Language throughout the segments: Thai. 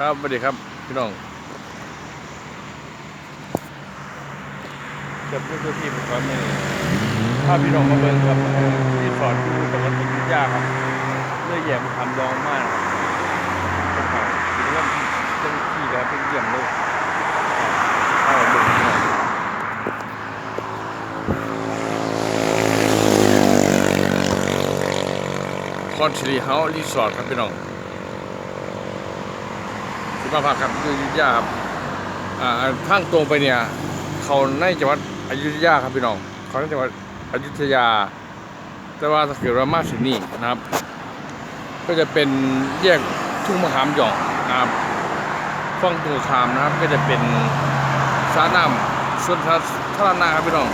ครับสวัสดีครับพี่น้องจะพูดตัวที่ผมก่อนนี่ถ้าพพี่น้องมาเบิ่งครับที่สอนอยู่จังหวัดอุทยาครับเลื่อยแย่มทำรองมากครับถือว่าเป็นที่แล้วเป็นเยี่ยมเลยเข้ามาเบิ่งพี่องคอนชิลีเฮาส์รีสอร์ทครับพี่น้อง มาพักครับอยุธยาครับอ่าทางตรงไปเนี่ย เขาในจังหวัดอยุธยาครับพี่น้องเขาในจังหวัดอยุธยา แต่ว่าถ้าเกิดว่ามาสินี่นะครับ ก็จะเป็นแยกทุ่งมะขามหย่องนะครับฝั่งตรงขามนะครับ ก็จะเป็นสระน้ำส่วนสาธารณะครับพี่น้อง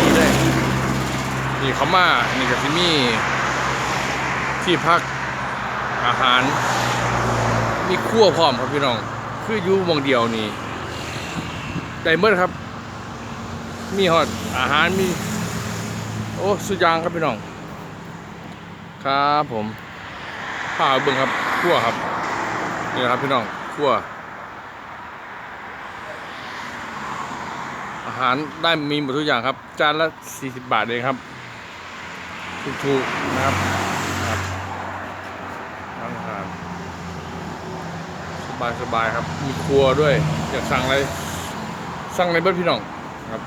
นี่ได้นี่เขามานี่ก็สิมีที่พักอาหาร มีคั่วพร้อมครับพี่น้อง คืออยู่มองเดียวนี่ได้เมื่อครับ มีฮอดอาหารมี โอ้สุดยางครับพี่น้อง ครับผมข้าวเบิ่งครับคั่วครับนี่ครับพี่น้องคั่วอาหารได้มีหมดทุกอย่างครับ จานละ 40 บาทเองครับ ถูกๆนะครับครับร้านอาหาร บายสบายครับ มีครัวด้วย อยากสั่งอะไร สั่งในเบิร์พี่น้องครับ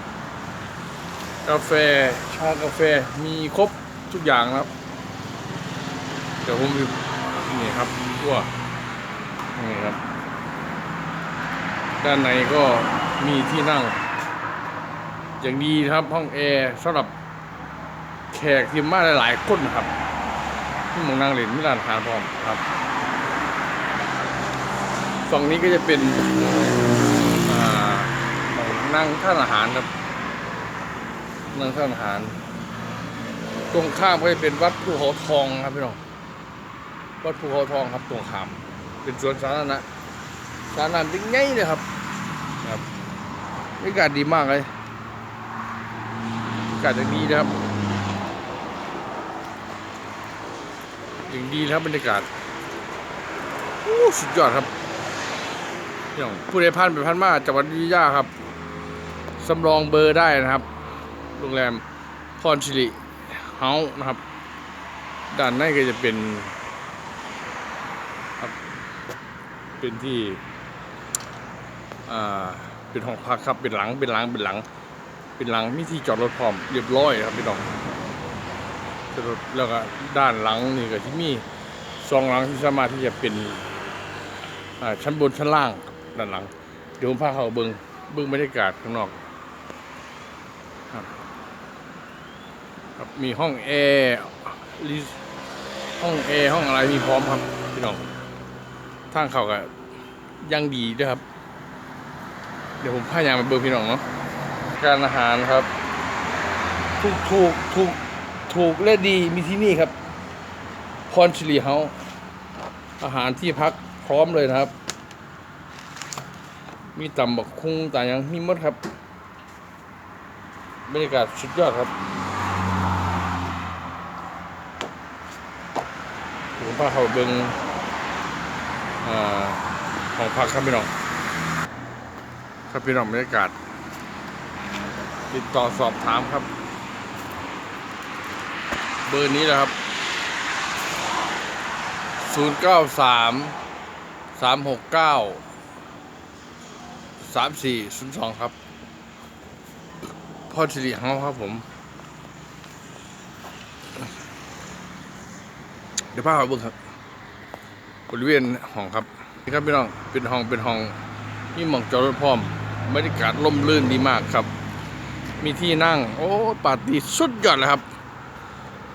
กาแฟ ชากาแฟ มีครบทุกอย่างครับ เดี๋ยวผมนี่ครับครัวนี่ครับ ด้านในก็มีที่นั่ง อย่างดีครับห้องแอร์สำหรับแขกที่มาหลายๆคนนครับที่มองนั่งเล่นมีร้านอาหารพร้อมครับ ฝั่งนี้ก็จะเป็นอ่านั่งท่านอาหารครับนั่งท่านอาหาร ตรงข้ามก็จะเป็นวัดภูเขาทองครับพี่น้องวัดภูเขาทองครับตรงข้าม เป็นสวนสาธารณะสาธารณะจริงไงเลยครับครับบรรยากาศดีมากเลยบรรยากาศอย่างดีนะครับอย่างดีนะครับบรรยากาศโอ้สุดยอดครับ พี่น้องผู้ใดพันไปพันมาจังหวัดอยุยาครับสำรองเบอร์ได้นะครับ โรงแรมพรชิริเฮาส์นะครับ ด้านในก็จะเป็นครับเป็นที่อ่าเป็นห้องพักครับเป็นหลังเป็นหลังเป็นหลัง เป็นหลังมีที่จอดรถพร้อมเรียบร้อยครับพี่น้องแล้วก็ด้านหลังนี่ก็ที่มีซองหลังที่สามารถที่จะเป็นชั้นบนชั้นล่าง ด้านหลัง เดี๋ยวผมพาเขาเบิงเบิงบรรยากาศข้างนอกครับครับมีห้องแอร์ห้องแอร์ห้องอะไรมีพร้อมครับพี่น้องทางเขาก็ยังดีด้วยครับ เดี๋ยวผมพายางไปเบิงพี่น้องเนาะการอาหารครับ ถูกถูกถูกถูกและดีมีที่นี่ครับพรชิลีเฮาอาหารที่พักพร้อมเลยนะครับ มีตำบักคุ้งต่างอย่างมีหมดครับ บรรยากาศสุดยอดครับผมพาเขาเบิงอของพักครับพี่น้อง ครับพี่น้องบรรยากาศ ติดต่อสอบถามครับ เบอร์นี้แหละครับ 093สามหกเก้า สามสี่ศูนย์สองครับ พ่อสิริเฮาครับผม เดี๋ยวพาเขาเบิ่งครับบริเวณห้องครับนี่ครับพี่น้องเป็นห้องเป็นห้องมีหมองจอดรถพร้อมบรรยากาศร่มรื่นดีมากครับ มีที่นั่ง โอ้ปาร์ตี้สุดยอดเลยครับ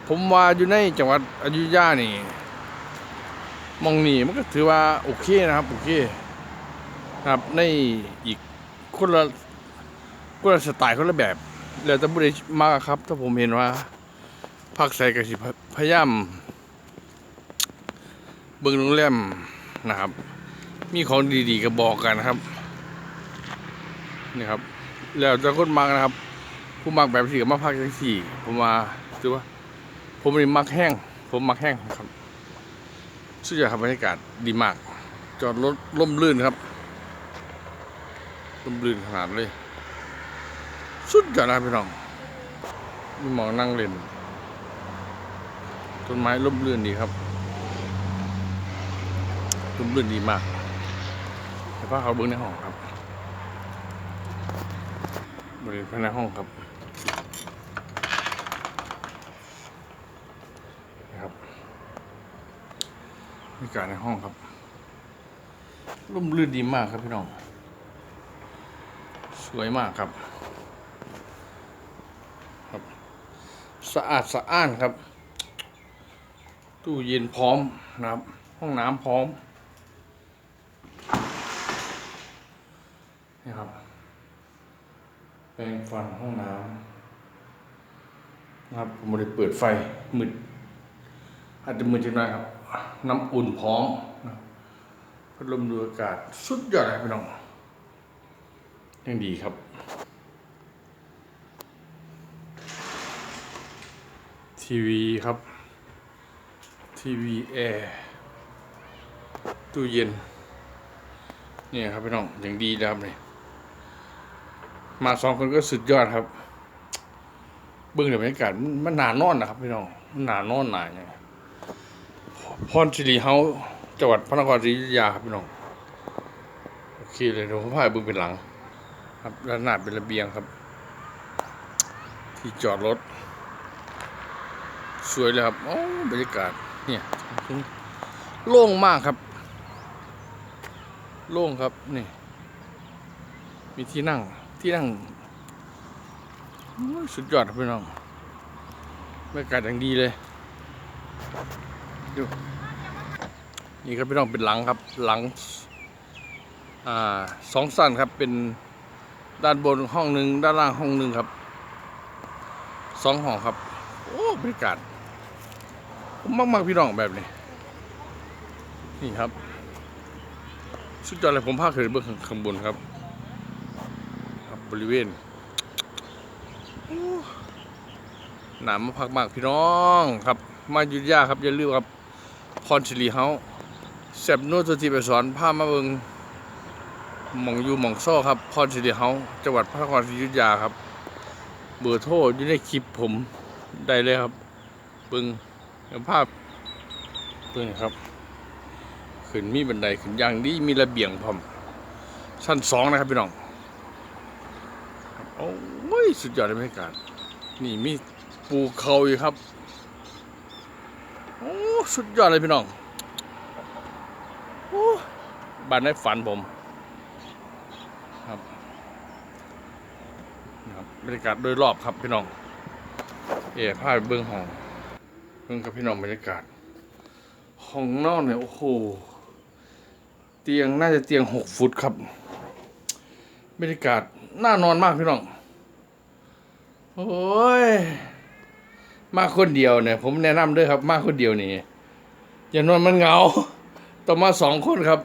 ผมว่าอยู่ในจังหวัดอยุธยานี่มองนี่มันก็ถือว่าโอเคนะครับโอเค ครับในอีกคนละคนละสไตล์คนละแบบ แล้วแต่บุได้มากครับ ถ้าผมเห็นว่าภาคใส่กสิพยายามเบิ่งโรงแรมนะครับ มีของดีๆก็บอกกันนะครับนี่ครับ แล้วจะคนมักนะครับ ผู้มักแบบสี่กับมาพักจังสี่ ผมว่าถือว่า ผมนี่มักแห้ง ผมมักแห้งครับสุดยอดครับบรรยากาศดีมาก จอดรถล่มลื่นครับ ล่มลื่นขนาดเลย สุดยอดนะพี่น้องมีหมองนั่งเล่นต้นไม้ล่มลื่นดีครับล่มลื่นดีมากเดี๋ยวพาเขาเบิ้งในห้องครับบริเวณภายในห้องครับนะครับบรรยากาศในห้องครับร่มรื่นดีมากครับพี่น้อง สวยมากครับครับ สะอาดสะอ้านครับ ตู้เย็นพร้อมนะครับ ห้องน้ำพร้อมนี่ครับแปรงฟันห้องน้ำนะครับผมไม่ได้เปิดไฟมืดอาจจะมืดจังหน่อยครับ น้ำอุ่นพร้อมนะครับพัดลมดูอากาศสุดยอดเลยพี่น้อง ยังดีครับ ทีวีครับ ทีวีแอร์ตู้เย็น เนี่ยครับพี่น้องอย่างดีแล้วครับเนี่ยมาสองคนก็สุดยอดครับ เบื้องเดียวบรรยากาศมันหนานอนนะครับพี่น้องมันหนานอนหนาเนี่ยพรสิริเฮาจังหวัดพระนครศรีอยุธยาครับพี่น้องโอเคเลยเดี๋ยวผมพาเบื้องเป็นหลัง ครับด้านหน้าเป็นระเบียงครับ ที่จอดรถ สวยเลยครับโอ้บรรยากาศเนี่ยโล่งมากครับ โล่งครับนี่ มีที่นั่งที่นั่งสุดยอดครับพี่น้องบรรยากาศอย่างดีเลยดูนี่ครับพี่น้องเป็นหลังครับหลังอ่าสองสั้นครับเป็น ด้านบนห้องหนึ่งด้านล่างห้องหนึ่งครับสองห้องครับ โอ้บรรยากาศมมากๆพี่น้องแบบนี้ นี่ครับ สุดยอดเลยผมพาขึ้นเบื้องข้างบนครับ ครับบริเวณหนามมาพักมากพี่น้องครับ มาอยุธยาครับอย่าลืมครับพรสิริเฮาแซบนัวตัวที่ไปสอนพามาเบิง หมองยูหมองซ่อครับพรสิริเฮาจังหวัดพระนครศรีอยุธยาครับ เบอร์โทรอยู่ในคลิปผมได้เลยครับเบิงเดี๋ยวภาพตัวนี้ครับขึ้นมีบันไดขึ้นอย่างดีมีระเบียงพร้อมชั้นสองนะครับพี่น้องโอ้ยสุดยอดเลยบรรยากาศนี่มีปูเขาอยู่ครับโอ้สุดยอดเลยพี่น้องโอ้บ้านในฝันผมครับนะครั บรรยากาศโดยรอบครับพี่น้อง เอ๋พาไปเบื้องห้องเพิ่งกับพี่น้องบรรยากาศห้องนอนเนี่ยโอ้โหเตียงน่าจะเตียงหกฟุตครับบรรยากาศน่านอนมากพี่น้องโอ้ยมาคนเดียวเนี่ย ผมแนะนำด้วยครับ มาคนเดียวนี่อย่านอนมันเหงาต้องมาสองคนครับ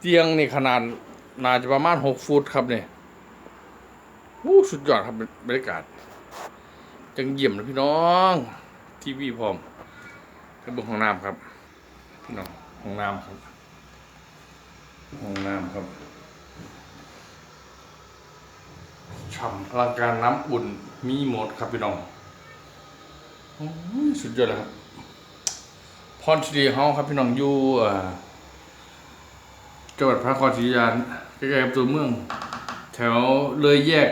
เตียงนี่ขนาดน่าจะประมาณหกฟุตครับเนี่ย วู้สุดยอดครับบรรยากาศ จังเยี่ยมเลยพี่น้อง ทีวีพร้อมกระเบื้องห้องน้ำครับ พี่น้องห้องน้ำครับห้องน้ำครับฉ่ำพลังการน้ำอุ่นมีหมดครับพี่น้องโอ้สุดยอดเลยครับพรศรีเฮาครับพี่น้องอยู่จังหวัดพระนครศรีอยุธยาใกล้ๆกับตัวเมือง แถวเลยแยก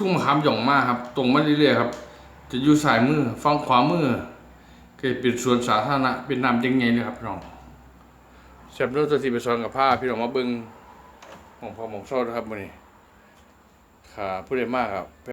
ทุ่งมะขามหย่องมากครับ ตรงมาเรื่อยๆครับ จะอยู่สายมือฝั่งขวามือเคยเป็นสวนสาธารณะเป็นน้ำยังไงเลยครับพี่น้องแซบโน้ตตัวที่ไปซ้อนกับผ้าพี่น้องมาเบิ้งของพ่อมองชอนนะครับวันนี้ขาผู้ใดมากครับ